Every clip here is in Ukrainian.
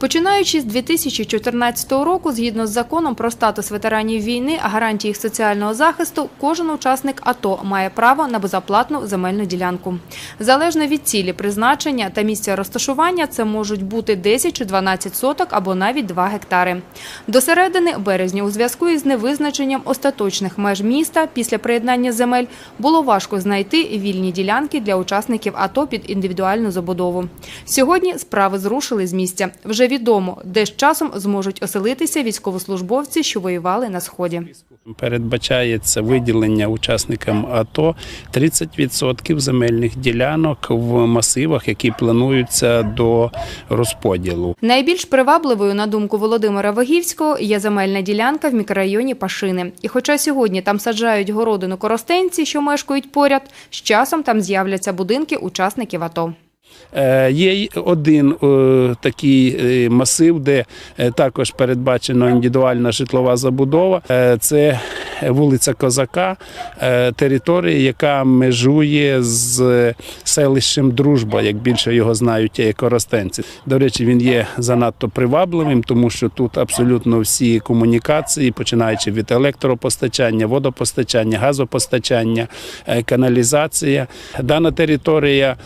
Починаючи з 2014 року, згідно з законом про статус ветеранів війни, гарантії їх соціального захисту, кожен учасник АТО має право на безоплатну земельну ділянку. Залежно від цілі призначення та місця розташування, це можуть бути 10 чи 12 соток або навіть 2 гектари. До середини березня у зв'язку із невизначенням остаточних меж міста після приєднання земель було важко знайти вільні ділянки для учасників АТО під індивідуальну забудову. Сьогодні справи зрушили з місця. Вже відомо, де з часом зможуть оселитися військовослужбовці, що воювали на сході. Передбачається виділення учасникам АТО 30% земельних ділянок в масивах, які плануються до розподілу. Найбільш привабливою, на думку Володимира Вагівського, є земельна ділянка в мікрорайоні Пашини. І хоча сьогодні там саджають городину коростенці, що мешкають поряд, з часом там з'являться будинки учасників АТО. Е, Є один е, такий е, масив, де також передбачена індивідуальна житлова забудова. Це вулиця Козака, територія, яка межує з селищем Дружба, як більше його знають як коростенці. До речі, він є занадто привабливим, тому що тут абсолютно всі комунікації, починаючи від електропостачання, водопостачання, газопостачання, каналізація. Дана територія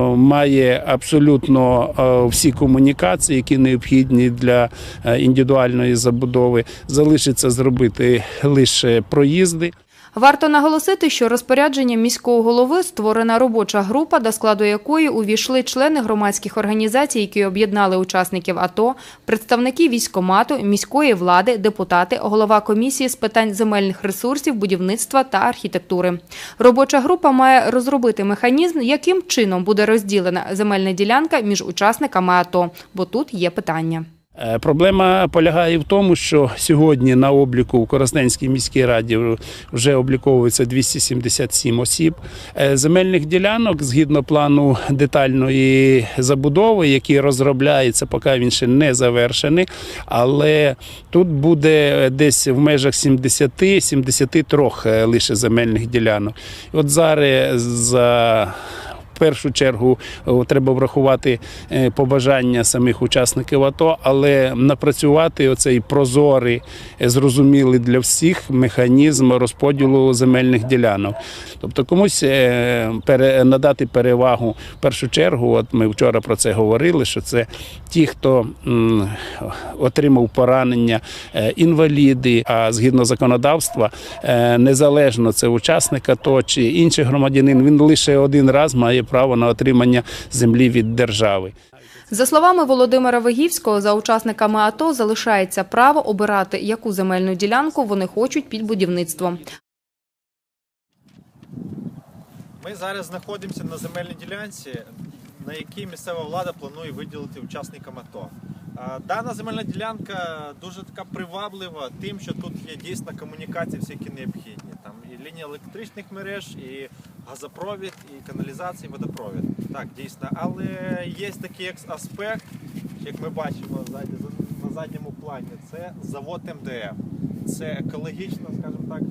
має абсолютно е, всі комунікації, які необхідні для е, індивідуальної забудови. Залишиться зробити лише проїзди. Варто наголосити, що розпорядженням міського голови створена робоча група, до складу якої увійшли члени громадських організацій, які об'єднали учасників АТО, представники військомату, міської влади, депутати, голова комісії з питань земельних ресурсів, будівництва та архітектури. Робоча група має розробити механізм, яким чином буде розділена земельна ділянка між учасниками АТО, бо тут є питання. Е, Проблема полягає в тому, що сьогодні на обліку в Коросненській міській раді вже обліковується 277 осіб. Е, Земельних ділянок згідно плану детальної забудови, який розробляється, поки він ще не завершений. Але тут буде десь в межах 70-73 е, лише земельних ділянок. От зараз за першу чергу треба врахувати е, побажання самих учасників АТО, але напрацювати оцей прозорий, е, зрозумілий для всіх механізм розподілу земельних ділянок. Тобто комусь е, надати перевагу в першу чергу. От ми вчора про це говорили, що це ті, хто отримав поранення, е, інваліди. А згідно законодавства, е, незалежно це учасник АТО чи інший громадянин, він лише один раз має право на отримання землі від держави. За словами Володимира Вигівського, за учасниками АТО залишається право обирати, яку земельну ділянку вони хочуть під будівництво. Ми зараз знаходимося на земельній ділянці, на якій місцева влада планує виділити учасникам АТО. Дана земельна ділянка дуже така приваблива тим, що тут є дійсно комунікації всякі необхідні. Там і лінії електричних мереж, і газопровід, і каналізація, і водопровід. Так, дійсно. Але є такий аспект, як ми бачимо на задньому плані, це завод МДФ. Це екологічно, скажімо так,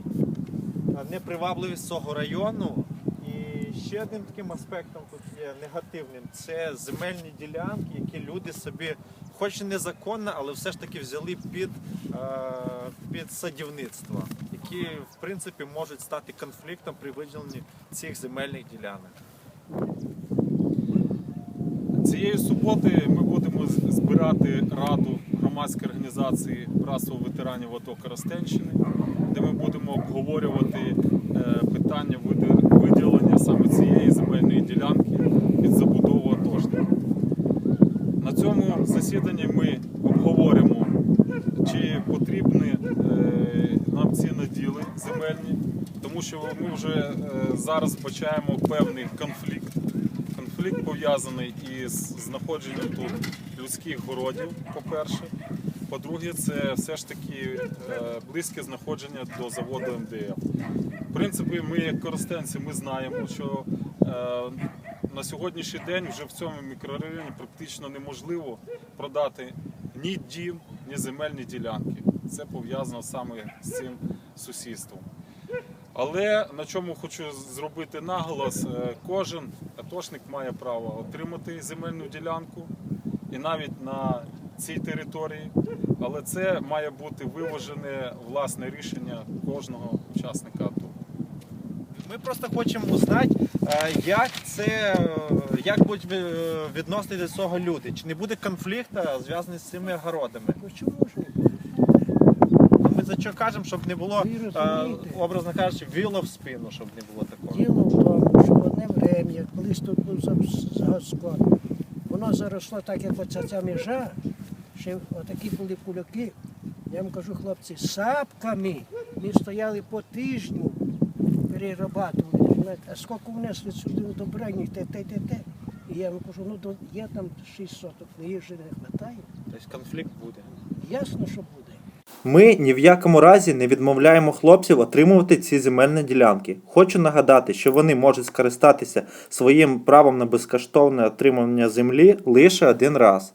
непривабливість цього району. І ще одним таким аспектом тут є негативним це земельні ділянки, які люди собі, хоч і незаконно, але все ж таки взяли під, е, під садівництво, які в принципі можуть стати конфліктом при виділенні цих земельних ділянок. Цієї суботи ми будемо збирати раду громадської організації Братство ветеранів АТО Коростенщини, де ми будемо обговорювати е, питання виділення саме цієї земельної ділянки під забудову атошників. На цьому засіданні ми обговоримо, чи потрібні е, нам ці наділи тому що ми вже е, зараз бачаємо певний конфлікт. Конфлікт пов'язаний із знаходженням тут людських городів, по-перше. По-друге, це все ж таки е, близьке знаходження до заводу МДФ. В принципі, ми, як користенці, ми знаємо, що е, на сьогоднішній день вже в цьому мікрорайоні практично неможливо продати ні дім, ні земельні ділянки. Це пов'язано саме з цим сусідством. Але на чому хочу зробити наголос, е, кожен атошник має право отримати земельну ділянку і навіть на цій території, але це має бути виважене власне рішення кожного учасника АТО. Ми просто хочемо узнати, е, як це, е, як будуть відносити до цього люди. Чи не буде конфлікту зв'язаний з цими огородами? Ну чому ж не буде? Ну, Ми за що кажемо, щоб не було, Ви е, образно кажучи, віло в спину, щоб не було такого. Діло в тому, що в одне врем'я, колись тут був загосклад, воно заросло так, як оця ця межа, ще отакі були кульоки. Я вам кажу, хлопці, сапками ми стояли по тижню, перерабатували. знаєте, А скільки внесли сюди удобрень, те, те, те, те. І я вам кажу, ну до- є там 6 соток, їх же не вистачає. Тобто конфлікт буде. Ясно, що буде. Ми ні в якому разі не відмовляємо хлопців отримувати ці земельні ділянки. Хочу нагадати, що вони можуть скористатися своїм правом на безкоштовне отримання землі лише один раз.